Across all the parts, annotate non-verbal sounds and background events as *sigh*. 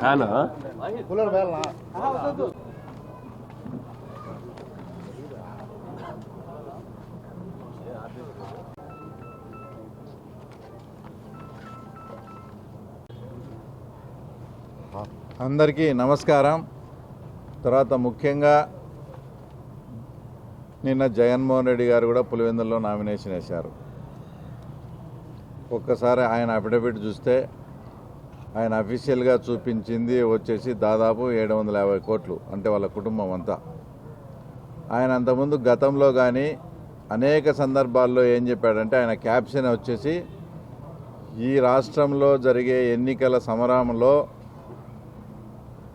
ఫ్యానా cooler వేయాలనా అందరికీ నమస్కారం. తర్వాత ముఖ్యంగా నిన్న జగన్మోహన్ రెడ్డి గారు కూడా పులివెందుల్లో నామినేషన్ వేశారు. ఒక్కసారి ఆయన అఫిడవిట్ చూస్తే ఆయన అఫీషియల్గా చూపించింది వచ్చేసి దాదాపు ఏడు వందల యాభై కోట్లు అంటే వాళ్ళ కుటుంబం అంతా. ఆయన అంతకుముందు గతంలో కానీ అనేక సందర్భాల్లో ఏం చెప్పాడంటే ఆయన క్యాప్షన్ వచ్చేసి ఈ రాష్ట్రంలో జరిగే ఎన్నికల సమరంలో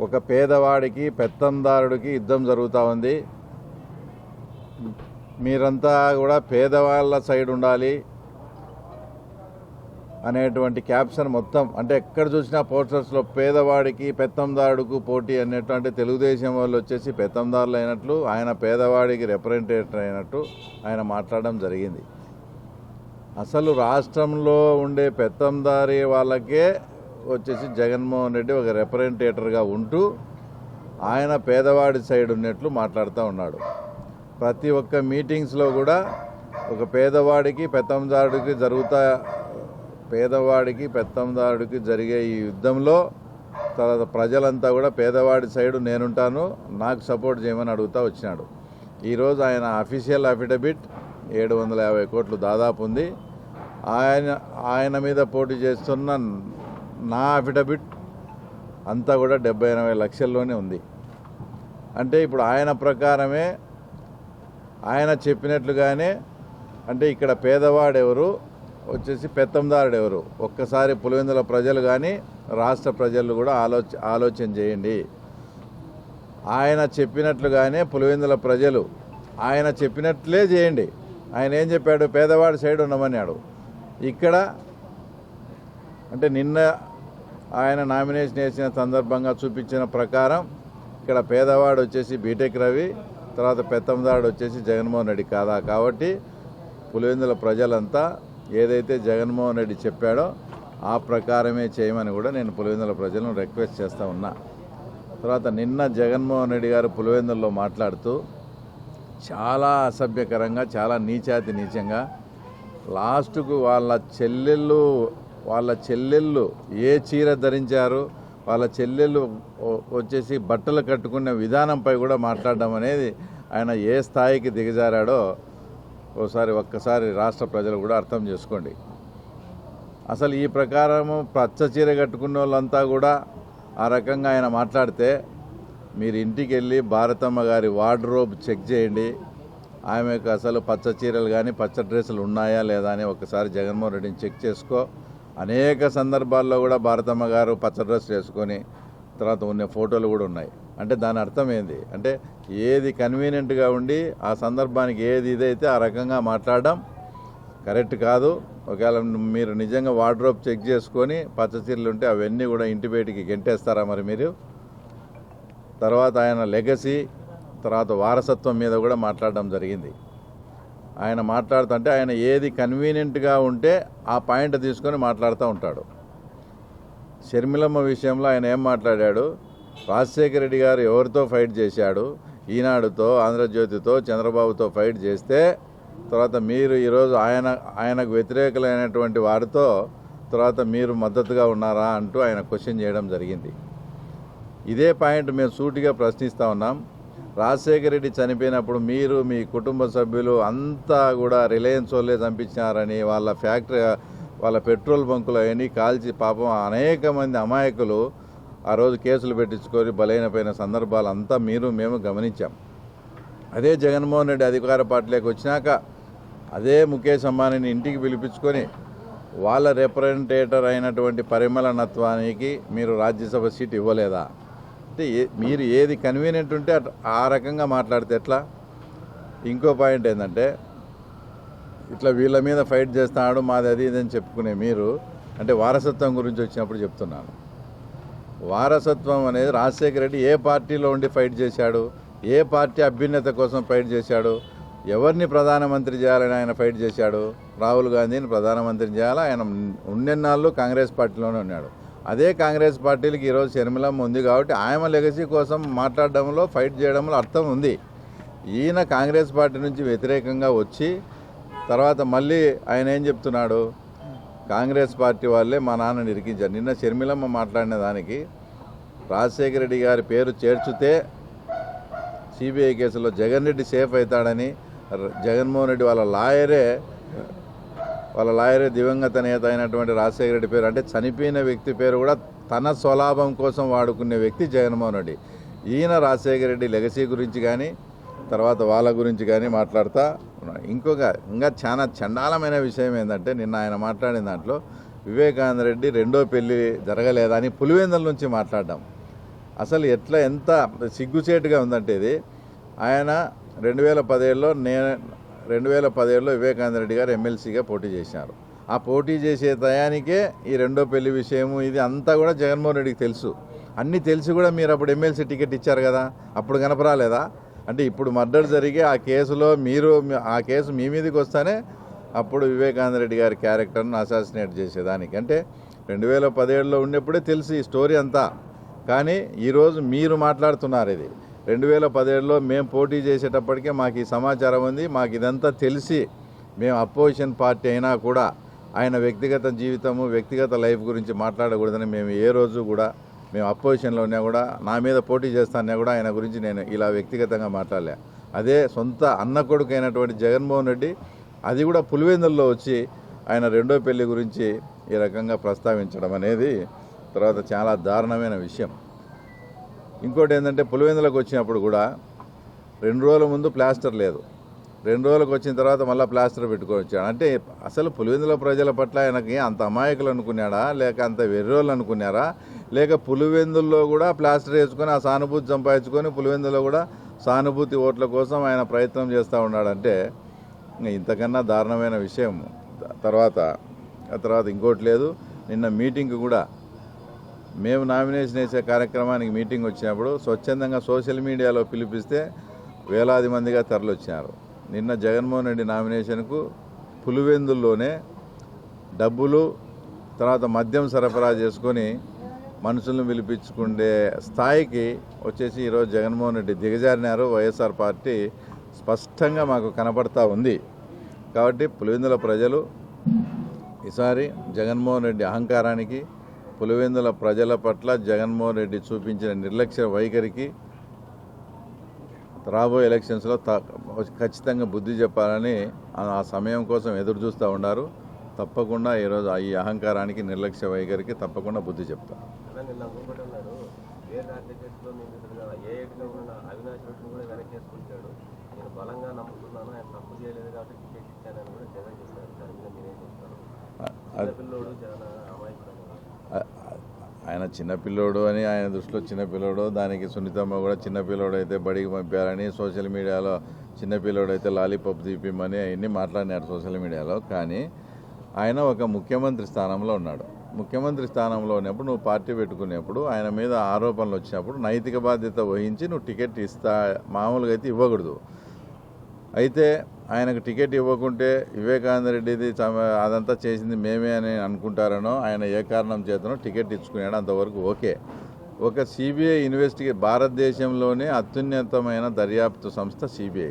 ఒక పేదవాడికి పెత్తందారుడికి యుద్ధం జరుగుతూ ఉంది. మీరంతా కూడా పేదవాళ్ళ సైడ్ ఉండాలి. అనేటువంటి క్యాప్షన్ మొత్తం అంటే ఎక్కడ చూసినా పోస్టర్స్లో పేదవాడికి పెత్తందారుడుకు పోటీ అన్నట్టు అంటే తెలుగుదేశం వాళ్ళు వచ్చేసి పెత్తందారులు అయినట్లు ఆయన పేదవాడికి రిప్రజెంటేటర్ అయినట్టు ఆయన మాట్లాడడం జరిగింది. అసలు రాష్ట్రంలో ఉండే పెత్తందారి వాళ్ళకే వచ్చేసి జగన్మోహన్ రెడ్డి ఒక రిప్రజెంటేటర్గా ఉంటూ ఆయన పేదవాడి సైడ్ ఉన్నట్లు మాట్లాడుతూ ఉన్నాడు. ప్రతి ఒక్క మీటింగ్స్లో కూడా ఒక పేదవాడికి పెత్తందారుడికి జరుగుతా పేదవాడికి పెత్తందారుడికి జరిగే ఈ యుద్ధంలో తర్వాత ప్రజలంతా కూడా పేదవాడి సైడు నేనుంటాను నాకు సపోర్ట్ చేయమని అడుగుతా వచ్చినాడు. ఈరోజు ఆయన అఫీషియల్ అఫిడవిట్ ఏడు వందల యాభై కోట్లు దాదాపు ఉంది. ఆయన ఆయన మీద పోటీ చేస్తున్న నా అఫిడవిట్ అంతా కూడా డెబ్బై ఎనభై లక్షల్లోనే ఉంది. అంటే ఇప్పుడు ఆయన ప్రకారమే ఆయన చెప్పినట్లుగానే అంటే ఇక్కడ పేదవాడెవరు వచ్చేసి పెత్తందారుడు ఎవరు? ఒక్కసారి పులివెందుల ప్రజలు కానీ రాష్ట్ర ప్రజలు కూడా ఆలోచ ఆలోచన చేయండి. ఆయన చెప్పినట్లుగానే పులివెందుల ప్రజలు ఆయన చెప్పినట్లే చేయండి. ఆయన ఏం చెప్పాడు? పేదవాడి సైడ్ ఉండమన్నాడు. ఇక్కడ అంటే నిన్న ఆయన నామినేషన్ వేసిన సందర్భంగా చూపించిన ప్రకారం ఇక్కడ పేదవాడు వచ్చేసి బీటెక్ రవి తర్వాత పెత్తందాడు వచ్చేసి జగన్మోహన్ రెడ్డి కాదా? కాబట్టి పులివెందుల ప్రజలంతా ఏదైతే జగన్మోహన్ రెడ్డి చెప్పాడో ఆ ప్రకారమే చేయమని కూడా నేను పులివెందుల ప్రజలను రిక్వెస్ట్ చేస్తూ ఉన్నా. తర్వాత నిన్న జగన్మోహన్ రెడ్డి గారు పులివెందుల్లో మాట్లాడుతూ చాలా అసభ్యకరంగా చాలా నీచాతి నీచంగా లాస్ట్కు వాళ్ళ చెల్లెళ్ళు వాళ్ళ చెల్లెళ్ళు ఏ చీర ధరించారు వాళ్ళ చెల్లెళ్ళు వచ్చేసి బట్టలు కట్టుకునే విధానంపై కూడా మాట్లాడడం అనేది ఆయన ఏ స్థాయికి దిగజారాడో ఒకసారి ఒక్కసారి రాష్ట్ర ప్రజలు కూడా అర్థం చేసుకోండి. అసలు ఈ ప్రకారము పచ్చ చీర కట్టుకున్న వాళ్ళంతా కూడా ఆ రకంగా ఆయన మాట్లాడితే మీరు ఇంటికి వెళ్ళి భారతమ్మ గారి వార్డ్రోబ్ చెక్ చేయండి. ఆమెకు అసలు పచ్చ చీరలు కానీ పచ్చ డ్రెస్సులు ఉన్నాయా లేదా అని ఒకసారి జగన్మోహన్ రెడ్డిని చెక్ చేసుకో. అనేక సందర్భాల్లో కూడా భారతమ్మ గారు పచ్చ డ్రెస్ వేసుకొని తర్వాత ఉన్న ఫోటోలు కూడా ఉన్నాయి. అంటే దాని అర్థం ఏంది? అంటే ఏది కన్వీనియంట్గా ఉండి ఆ సందర్భానికి ఏది ఇదైతే ఆ రకంగా మాట్లాడడం కరెక్ట్ కాదు. ఒకవేళ మీరు నిజంగా వార్డ్రోబ్ చెక్ చేసుకొని పచ్చ చీరలు ఉంటే అవన్నీ కూడా ఇంటి బయటికి గెంటేస్తారా మరి మీరు? తర్వాత ఆయన లెగసీ తర్వాత వారసత్వం మీద కూడా మాట్లాడడం జరిగింది. ఆయన మాట్లాడుతుంటే ఆయన ఏది కన్వీనియంట్గా ఉంటే ఆ పాయింట్ తీసుకొని మాట్లాడుతూ ఉంటాడు. షర్మిలమ్మ విషయంలో ఆయన ఏం మాట్లాడాడు? రాజశేఖర రెడ్డి గారు ఎవరితో ఫైట్ చేశాడు? ఈనాడుతో ఆంధ్రజ్యోతితో చంద్రబాబుతో ఫైట్ చేస్తే తర్వాత మీరు ఈరోజు ఆయన ఆయనకు వ్యతిరేకులైనటువంటి వారితో తర్వాత మీరు మద్దతుగా ఉన్నారా అంటూ ఆయన క్వశ్చన్ చేయడం జరిగింది. ఇదే పాయింట్ మేము సూటిగా ప్రశ్నిస్తూ ఉన్నాం. రాజశేఖర రెడ్డి చనిపోయినప్పుడు మీరు మీ కుటుంబ సభ్యులు అంతా కూడా రిలయన్స్ వాళ్ళే చంపించినారని వాళ్ళ ఫ్యాక్టరీ వాళ్ళ పెట్రోల్ బంకులు అవన్నీ కాల్చి పాపం అనేక మంది అమాయకులు ఆ రోజు కేసులు పెట్టించుకొని బలైనపోయిన సందర్భాలు అంతా మీరు మేము గమనించాం. అదే జగన్మోహన్ రెడ్డి అధికార పార్టీలోకి వచ్చినాక అదే ముఖేష్ అంబానీని ఇంటికి పిలిపించుకొని వాళ్ళ రిప్రజెంటేటర్ అయినటువంటి పరిమళ నత్వానికి మీరు రాజ్యసభ సీట్ ఇవ్వలేదా? అంటే మీరు ఏది కన్వీనియంట్ ఉంటే ఆ రకంగా మాట్లాడితే ఎట్లా? ఇంకో పాయింట్ ఏంటంటే ఇట్లా వీళ్ళ మీద ఫైట్ చేస్తున్నాడు మాది అది ఇది అని చెప్పుకునే మీరు అంటే వారసత్వం గురించి వచ్చినప్పుడు చెప్తున్నాను. వారసత్వం అనేది రాజశేఖర రెడ్డి ఏ పార్టీలో ఉండి ఫైట్ చేశాడు ఏ పార్టీ అభ్యున్నత కోసం ఫైట్ చేశాడు ఎవరిని ప్రధానమంత్రి చేయాలని ఆయన ఫైట్ చేశాడు రాహుల్ గాంధీని ప్రధానమంత్రి చేయాలి ఆయన ఉన్నెన్నాళ్ళు కాంగ్రెస్ పార్టీలోనే ఉన్నాడు. అదే కాంగ్రెస్ పార్టీలకి ఈరోజు శర్మిలమ్మ ఉంది కాబట్టి ఆమె లెగసీ కోసం మాట్లాడడంలో ఫైట్ చేయడంలో అర్థం ఉంది. ఈయన కాంగ్రెస్ పార్టీ నుంచి వ్యతిరేకంగా వచ్చి తర్వాత మళ్ళీ ఆయన ఏం చెప్తున్నాడు? కాంగ్రెస్ పార్టీ వాళ్ళే మా నాన్నని ఇరికించారు నిన్న షర్మిలమ్మ మాట్లాడిన దానికి రాజశేఖర రెడ్డి గారి పేరు చేర్చితే సిబిఐ కేసులో జగన్ రెడ్డి సేఫ్ అవుతాడని జగన్మోహన్ రెడ్డి వాళ్ళ లాయరే వాళ్ళ లాయరే దివంగత నేత అయినటువంటి రాజశేఖర రెడ్డి పేరు. అంటే చనిపోయిన వ్యక్తి పేరు కూడా తన స్వలాభం కోసం వాడుకునే వ్యక్తి జగన్మోహన్ రెడ్డి. ఈయన రాజశేఖర రెడ్డి లెగసీ గురించి కానీ తర్వాత వాళ్ళ గురించి కానీ మాట్లాడతా ఉన్నాడు ఇంకొక ఇంకా చాలా చండాలమైన విషయం ఏంటంటే నిన్న ఆయన మాట్లాడిన దాంట్లో వివేకానంద రెడ్డి రెండో పెళ్ళి జరగలేదని పులివెందుల నుంచి మాట్లాడడం. అసలు ఎట్లా ఎంత సిగ్గుచేటుగా ఉందంటే ఇది. ఆయన రెండు వేల పదేళ్ళలో నేను రెండు వేల పదేళ్ళలో వివేకానంద రెడ్డి గారు ఎమ్మెల్సీగా పోటీ చేశారు. ఆ పోటీ చేసే టయానికే ఈ రెండో పెళ్ళి విషయము ఇది అంతా కూడా జగన్మోహన్ రెడ్డికి తెలుసు. అన్నీ తెలిసి కూడా మీరు అప్పుడు ఎమ్మెల్సీ టికెట్ ఇచ్చారు కదా. అప్పుడు కనపరాలేదా? అంటే ఇప్పుడు మర్డర్ జరిగి ఆ కేసులో మీరు ఆ కేసు మీ మీదకి వస్తానే అప్పుడు వివేకానంద రెడ్డి గారి క్యారెక్టర్ను అసాసినేట్ చేసేదానికి. అంటే రెండు వేల పదిహేడులో ఉన్నప్పుడే తెలిసి ఈ స్టోరీ అంతా. కానీ ఈరోజు మీరు మాట్లాడుతున్నారు ఇది. రెండు వేల పదిహేడులో మేము పోటీ చేసేటప్పటికే మాకు ఈ సమాచారం ఉంది మాకు ఇదంతా తెలిసి మేము అపోజిషన్ పార్టీ అయినా కూడా ఆయన వ్యక్తిగత జీవితము వ్యక్తిగత లైఫ్ గురించి మాట్లాడకూడదని మేము ఏ రోజు కూడా మేము అపోజిషన్లో ఉన్నా కూడా నా మీద పోటీ చేస్తానే కూడా ఆయన గురించి నేను ఇలా వ్యక్తిగతంగా మాట్లాడలే. అదే సొంత అన్న కొడుకు అయినటువంటి జగన్మోహన్ రెడ్డి అది కూడా పులివెందుల్లో వచ్చి ఆయన రెండో పెళ్ళి గురించి ఈ రకంగా ప్రస్తావించడం అనేది తర్వాత చాలా దారుణమైన విషయం. ఇంకోటి ఏంటంటే పులివెందులకు వచ్చినప్పుడు కూడా రెండు రోజుల ముందు ప్లాస్టర్ లేదు. రెండు రోజులకు వచ్చిన తర్వాత మళ్ళీ ప్లాస్టర్ పెట్టుకొని వచ్చాడు. అంటే అసలు పులివెందుల ప్రజల పట్ల ఆయనకి అంత అమాయకులు అనుకున్నాడా? లేక అంత వెర్రోళ్ళు అనుకున్నారా? లేక పులివెందుల్లో కూడా ప్లాస్టర్ వేసుకొని ఆ సానుభూతి సంపాదించుకొని పులివెందులో కూడా సానుభూతి ఓట్ల కోసం ఆయన ప్రయత్నం చేస్తూ ఉన్నాడంటే ఇంతకన్నా దారుణమైన విషయం. తర్వాత ఆ తర్వాత ఇంకోటి లేదు. నిన్న మీటింగ్ కూడా మేము నామినేషన్ వేసే కార్యక్రమానికి మీటింగ్ వచ్చినప్పుడు స్వచ్ఛందంగా సోషల్ మీడియాలో పిలిపిస్తే వేలాది మందిగా తరలివచ్చినారు నిన్న జగన్మోహన్ రెడ్డి నామినేషన్కు పులివెందుల్లోనే డబ్బులు తర్వాత మద్యం సరఫరా చేసుకొని మనుషులను పిలిపించుకునే స్థాయికి వచ్చేసి ఈరోజు జగన్మోహన్ రెడ్డి దిగజారినారు. వైఎస్ఆర్ పార్టీ స్పష్టంగా మాకు కనపడతా ఉంది. కాబట్టి పులివెందుల ప్రజలు ఈసారి జగన్మోహన్ రెడ్డి అహంకారానికి పులివెందుల ప్రజల పట్ల జగన్మోహన్ రెడ్డి చూపించిన నిర్లక్ష్య వైఖరికి రాబోయే ఎలక్షన్స్లో ఖచ్చితంగా బుద్ధి చెప్పాలని ఆ సమయం కోసం ఎదురు చూస్తూ ఉన్నారు. తప్పకుండా ఈరోజు ఈ అహంకారానికి నిర్లక్ష్య వైఖరికి తప్పకుండా బుద్ధి చెప్తారు? అలా చిన్నపిల్లోడు అని ఆయన దృష్టిలో చిన్నపిల్లోడు దానికి సునీతమ్మ కూడా చిన్నపిల్లోడు అయితే బడికి పంపారని సోషల్ మీడియాలో చిన్నపిల్లోడు అయితే లాలీపాప్ తీపిమ్మని అవన్నీ మాట్లాడినారు సోషల్ మీడియాలో. కానీ ఆయన ఒక ముఖ్యమంత్రి స్థానంలో ఉన్నాడు. ముఖ్యమంత్రి స్థానంలో ఉన్నప్పుడు నువ్వు పార్టీ పెట్టుకునేప్పుడు ఆయన మీద ఆరోపణలు వచ్చినప్పుడు నైతిక బాధ్యత వహించి నువ్వు టికెట్ ఇస్తా మామూలుగా అయితే ఇవ్వకూడదు. అయితే ఆయనకు టికెట్ ఇవ్వకుంటే వివేకానంద రెడ్డిది అదంతా చేసింది మేమే అని అనుకుంటారనో ఆయన ఏ కారణం చేతనో టికెట్ ఇచ్చుకున్నాడు అంతవరకు ఓకే. ఒక సిబిఐ ఇన్వెస్టిగే భారతదేశంలోనే అత్యున్నతమైన దర్యాప్తు సంస్థ సిబిఐ.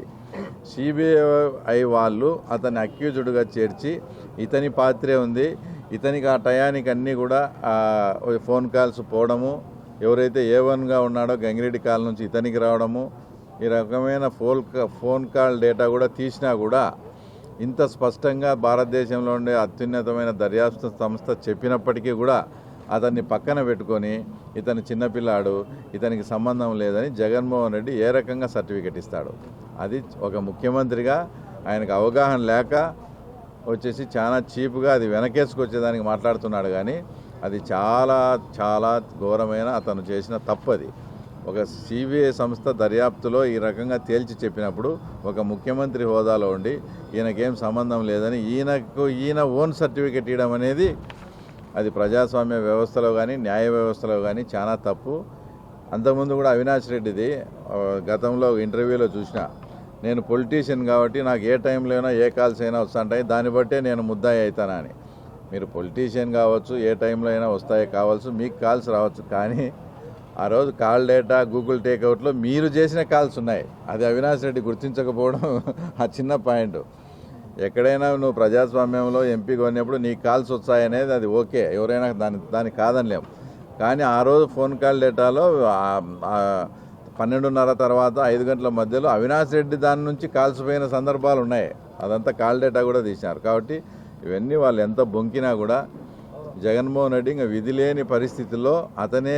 సిబిఐ వాళ్ళు అతని అక్యూజుడుగా చేర్చి ఇతని పాత్రే ఉంది. ఇతనికి ఆ టయానికి అన్నీ కూడా ఫోన్ కాల్స్ పోవడము ఎవరైతే ఏ వన్గా ఉన్నాడో గంగిరెడ్డి కాల్ నుంచి ఇతనికి రావడము ఈ రకమైన ఫోన్ ఫోన్ కాల్ డేటా కూడా తీసినా కూడా ఇంత స్పష్టంగా భారతదేశంలో ఉండే అత్యున్నతమైన దర్యాప్తు సంస్థ చెప్పినప్పటికీ కూడా అతన్ని పక్కన పెట్టుకొని ఇతను చిన్నపిల్లాడు ఇతనికి సంబంధం లేదని జగన్మోహన్ రెడ్డి ఏ రకంగా సర్టిఫికెట్ ఇస్తాడు? అది ఒక ముఖ్యమంత్రిగా ఆయనకు అవగాహన లేక వచ్చేసి చాలా చీప్గా అది వెనకేసుకొచ్చేదానికి మాట్లాడుతున్నాడు కానీ అది చాలా చాలా ఘోరమైన అతను చేసిన తప్పు అది. ఒక సిబిఐ సంస్థ దర్యాప్తులో ఈ రకంగా తేల్చి చెప్పినప్పుడు ఒక ముఖ్యమంత్రి హోదాలో ఉండి ఈయనకేం సంబంధం లేదని ఈయనకు ఈయన ఓన్ సర్టిఫికెట్ ఇవ్వడం అనేది అది ప్రజాస్వామ్య వ్యవస్థలో కానీ న్యాయ వ్యవస్థలో కానీ చాలా తప్పు. అంతకుముందు కూడా అవినాష్ రెడ్డిది గతంలో ఇంటర్వ్యూలో చూసిన. నేను పొలిటీషియన్ కాబట్టి నాకు ఏ టైంలో అయినా ఏ కాల్స్ అయినా వస్తుంటాయి దాన్ని బట్టే నేను ముద్దాయి అవుతానని మీరు పొలిటీషియన్ కావచ్చు ఏ టైంలో అయినా వస్తాయి కావచ్చు మీకు కాల్స్ రావచ్చు కానీ ఆ రోజు కాల్ డేటా గూగుల్ టేక్అవుట్లో మీరు చేసిన కాల్స్ ఉన్నాయి. అది అవినాష్ రెడ్డి గుర్తించకపోవడం *laughs* ఆ చిన్న పాయింట్. ఎక్కడైనా నువ్వు ప్రజాస్వామ్యంలో ఎంపీ కొన్నప్పుడు నీకు కాల్స్ వచ్చాయనేది అది ఓకే. ఎవరైనా దాని దాన్ని కాదనిలేం. కానీ ఆ రోజు ఫోన్ కాల్ డేటాలో పన్నెండున్నర తర్వాత ఐదు గంటల మధ్యలో అవినాష్ రెడ్డి దాని నుంచి కాల్స్ పోయిన సందర్భాలు ఉన్నాయి. అదంతా కాల్ డేటా కూడా తీసినారు. కాబట్టి ఇవన్నీ వాళ్ళు ఎంత బొంకినా కూడా జగన్మోహన్ రెడ్డి ఇంకా విధి లేని పరిస్థితుల్లో అతనే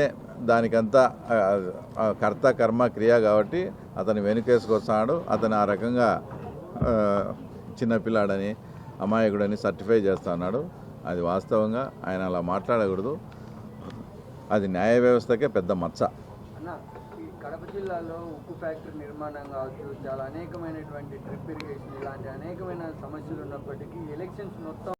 దానికంతా కర్త కర్మ క్రియ కాబట్టి అతను వెనుకేసుకొస్తాడు. అతను ఆ రకంగా చిన్నపిల్లాడని అమాయకుడని సర్టిఫై చేస్తున్నాడు అది వాస్తవంగా ఆయన అలా మాట్లాడకూడదు. అది న్యాయ వ్యవస్థకే పెద్ద మచ్చ. కడప జిల్లాలో ఉక్కు ఫ్యాక్టరీ నిర్మాణం కావచ్చు చాలా అనేకమైనటువంటి డ్రిప్ ఇరిగేషన్ ఇలాంటి అనేకమైన సమస్యలు ఉన్నప్పటికీ ఎలక్షన్స్ మొత్తం